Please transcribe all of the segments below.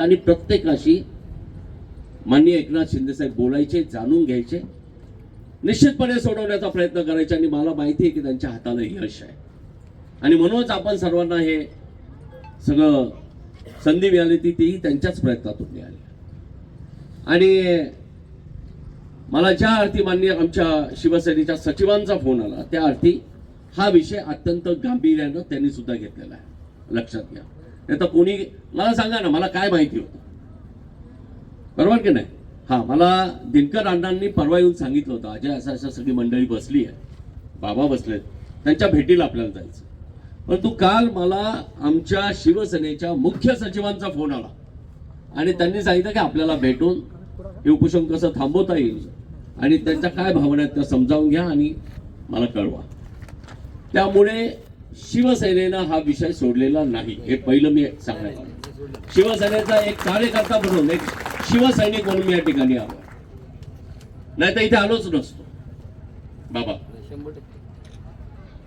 आणि प्रत्येकाशी माननीय एकनाथ शिंदेसाहेब बोलायचे जाणून घ्यायचे निश्चितपणे सोडवण्याचा प्रयत्न करायचे आणि मला माहिती आहे की त्यांच्या हाताला यश आहे. आणि म्हणूनच आपण सर्वांना हे सगळं संधी मिळाली ती तीही त्यांच्याच प्रयत्नातून मिळाली. आणि मला ज्या अर्थी मान्य आमच्या शिवसेनेच्या सचिवांचा फोन आला त्या अर्थी हा विषय अत्यंत गांभीर्यानं त्यांनी सुद्धा घेतलेला आहे. लक्षात घ्या. नाही तर कोणी मला सांगा ना मला काय माहिती होतं? बरोबर की नाही? हा मला दिनकर अण्णांनी परवा येऊन सांगितलं होतं अजय असं अशा सगळी मंडळी बसली आहे. बाबा बसलेत. त्यांच्या भेटीला आपल्याला जायचं. परंतु काल मला आमच्या शिवसेनेच्या मुख्य सचिवांचा फोन आला. आणि त्यांनी सांगितलं की आपल्याला भेटून हे उपोषण कसं थांबवता येईल. आणि त्यांच्या काय भावना आहेत त्या समजावून घ्या आणि मला कळवा. त्यामुळे शिवसेनेनं हा विषय सोडलेला नाही. हे पहिलं मी सांगायला आलो. शिवसेनेचा एक कार्यकर्ता म्हणून एक शिवसैनिक म्हणून मी या ठिकाणी आलो नाही तर इथे आलोच नसतो. बाबा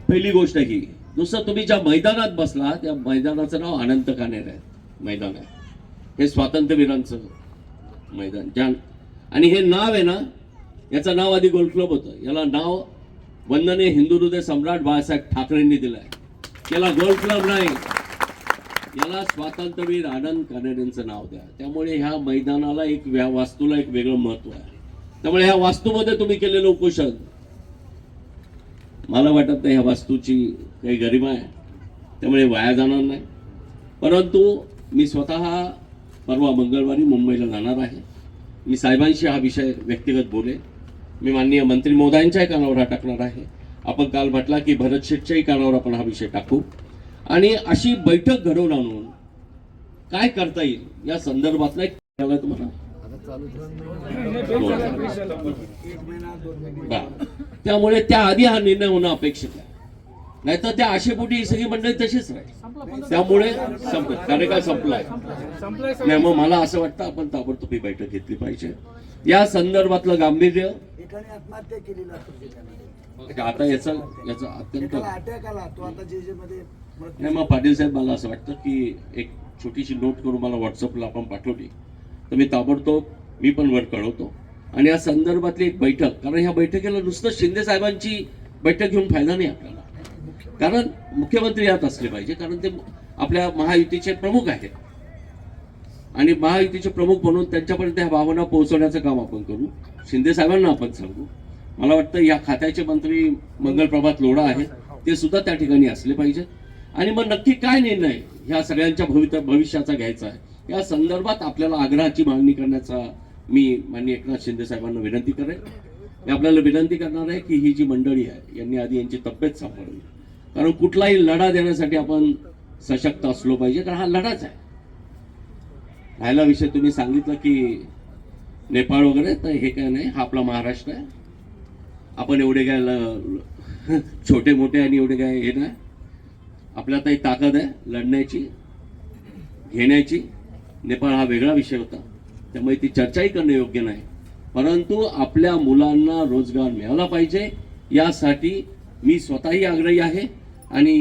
पहिली गोष्ट ही दुसरं तुम्ही ज्या मैदानात बसला त्या मैदानाचं नाव अनंत कानेर आहे. मैदान आहे. हे स्वातंत्र्यवीरांचं मैदान ज्या आणि हे नाव आहे ना याचं नाव आधी गोल्फ क्लब होतं. याला नाव वंदने हिंदू हृदय सम्राट बाळासाहेब ठाकरेंनी दिलं आहे याला गोल्फ क्लब नाही. याला स्वातंत्र्यवीर आनंद कानेरेंचं नाव द्या. त्यामुळे ह्या मैदानाला एक व्या वास्तूला एक वेगळं महत्त्व आहे. त्यामुळे ह्या वास्तूमध्ये तुम्ही केलेलं उपोषण. मला वाटत नाही ह्या वास्तूची काही गरिमा आहे. त्यामुळे वाया जाणार नाही. परंतु मी स्वतः परवा मंगळवारी मुंबईला जाणार आहे. मी साहेबांशी हा विषय व्यक्तिगत बोले मी माननीय मंत्री महोदयांच्याही कानावर हा टाकणार आहे. आपण काल म्हटला की भरत शेठच्याही कानावर आपण हा विषय टाकू. आणि अशी बैठक घडवून आणून काय करता येईल या संदर्भातला एक तुम्हाला. त्यामुळे त्या आधी हा निर्णय होणं अपेक्षित आहे. नाहीतर त्या आशेपोटी ही सगळी मंडळी तशीच राहील. त्यामुळे संपलं. कार्यकाळ संपलाय? नाही मग मला असं वाटतं आपण ताबडतोब ही बैठक घेतली पाहिजे. या संदर्भातलं गांभीर्य. आता याचा याचा अत्यंत एकाला अटॅक आला तो आता जे जे मध्ये मृत्यू नाही मग पाटील साहेब मला असं वाटतं की एक छोटीशी नोट करून मला व्हॉट्सअपला आपण पाठवली. तर मी ताबडतोब मी पण वर कळवतो. आणि या संदर्भातली एक बैठक कारण ह्या बैठकीला नुसतं शिंदे साहेबांची बैठक घेऊन फायदा नाही आपल्याला. कारण मुख्यमंत्री यात असले पाहिजे कारण ते आपल्या महायुतीचे प्रमुख आहेत. आणि महायुतीचे प्रमुख म्हणून त्यांच्यापर्यंत ह्या भावना पोहोचवण्याचं काम आपण करू. शिंदे साहेबांना आपण सांगू. मला वाटतं या खात्याचे मंत्री मंगलप्रभात लोढा आहेत ते सुद्धा त्या ठिकाणी असले पाहिजे. आणि मग नक्की काय निर्णय ह्या सगळ्यांच्या भवित भविष्याचा घ्यायचा आहे? या संदर्भात आपल्याला आग्रहाची मागणी करण्याचा मी माननीय एकनाथ शिंदे साहेबांना विनंती करेन. मी आपल्याला विनंती करणार आहे की ही जी मंडळी आहे यांनी आधी यांची तब्येत सांभाळली कारण कुठलाही लढा देण्यासाठी आपण सशक्त असलो पाहिजे कारण हा लढाच आहे. राहिला विषय तुम्ही सांगितलं की नेपाळ वगैरे तर हे काय नाही हा आपला महाराष्ट्र आहे. आपण एवढे काय छोटे मोठे आणि एवढे काय हे नाही. आपल्यात एक ताकद आहे लढण्याची घेण्याची. नेपाळ हा वेगळा विषय होता. त्यामुळे ती चर्चाही करणं योग्य नाही. परंतु आपल्या मुलांना रोजगार मिळाला पाहिजे यासाठी मी स्वतःही आग्रही आहे. आणि